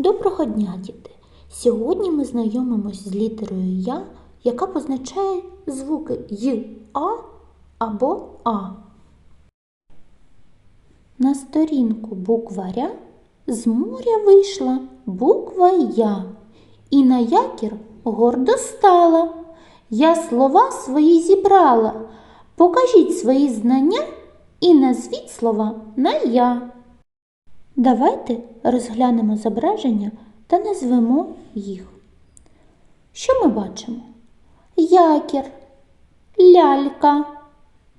Доброго дня, діти! Сьогодні ми знайомимось з літерою Я, яка позначає звуки Й, А або А. На сторінку букваря з моря вийшла буква Я, і на якір гордо стала. Я слова свої зібрала. Покажіть свої знання і назвіть слова на Я. Давайте розглянемо зображення та назвемо їх. Що ми бачимо? Якір, лялька,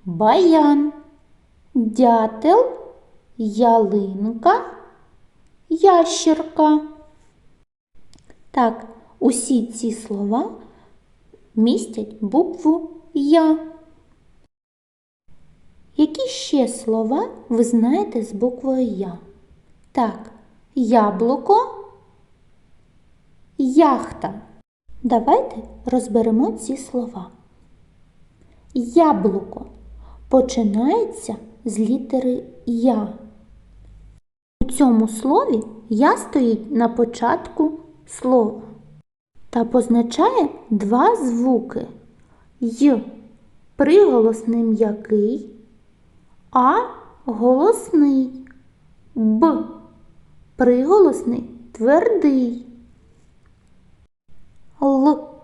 баян, дятел, ялинка, ящерка. Так, усі ці слова містять букву Я. Які ще слова ви знаєте з буквою Я? Так, яблуко, яхта. Давайте розберемо ці слова. Яблуко починається з літери Я. У цьому слові я стоїть на початку слова та позначає два звуки Й приголосний м'який, А голосний, Б приголосний твердий. Л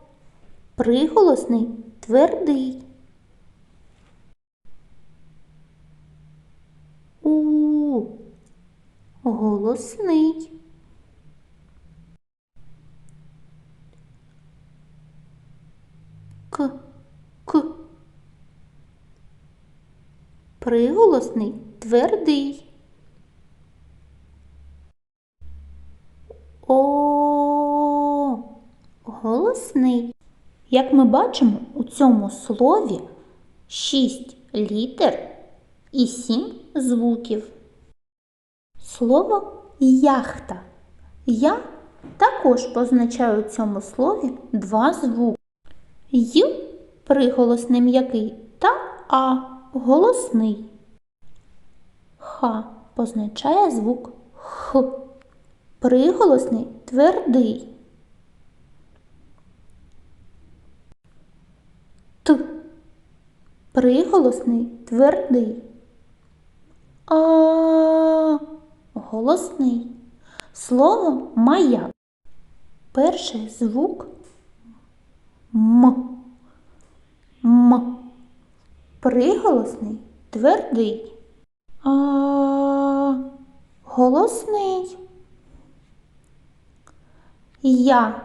приголосний твердий. У голосний. К к приголосний твердий. О голосний. Як ми бачимо, у цьому слові шість літер і сім звуків. Слово яхта. Я також позначаю у цьому слові два звуки. Й приголосний м'який та А голосний. Х позначає звук Х. Приголосний твердий. Т. Приголосний твердий. А. Голосний. Слово маяк. Перший звук М. М. Приголосний твердий. А. Голосний. Я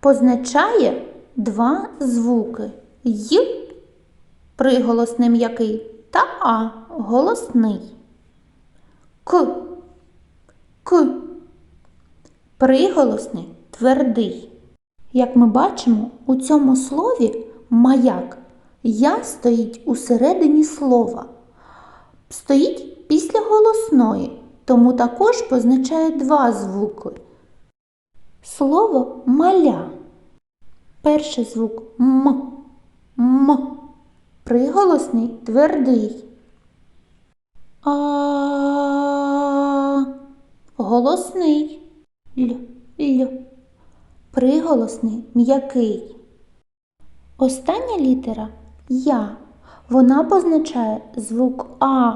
позначає два звуки Й приголосний м'який та А голосний. К. К. Приголосний твердий. Як ми бачимо, у цьому слові маяк я стоїть у середині слова. Стоїть після голосної, тому також позначає два звуки. Слово маля. Перший звук М. М. Приголосний твердий. А. Голосний. Л. Л. Приголосний м'який. Остання літера Я. Вона позначає звук А,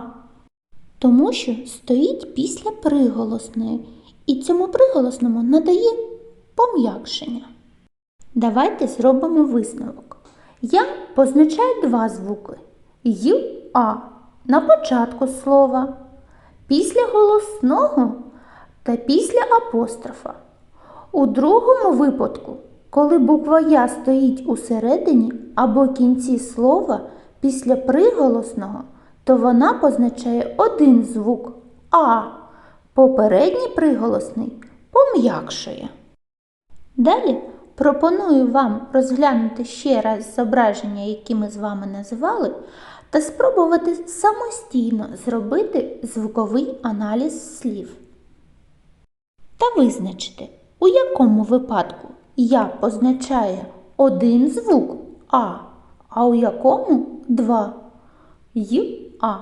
тому що стоїть після приголосної, і цьому приголосному надає пом'якшення. Давайте зробимо висновок. Я позначає два звуки Й А на початку слова, після голосного та після апострофа. У другому випадку, коли буква Я стоїть у середині або кінці слова після приголосного, то вона позначає один звук А. Попередній приголосний пом'якшує. Далі пропоную вам розглянути ще раз зображення, які ми з вами називали, та спробувати самостійно зробити звуковий аналіз слів. Та визначити, у якому випадку я позначає один звук А, а у якому два Й А.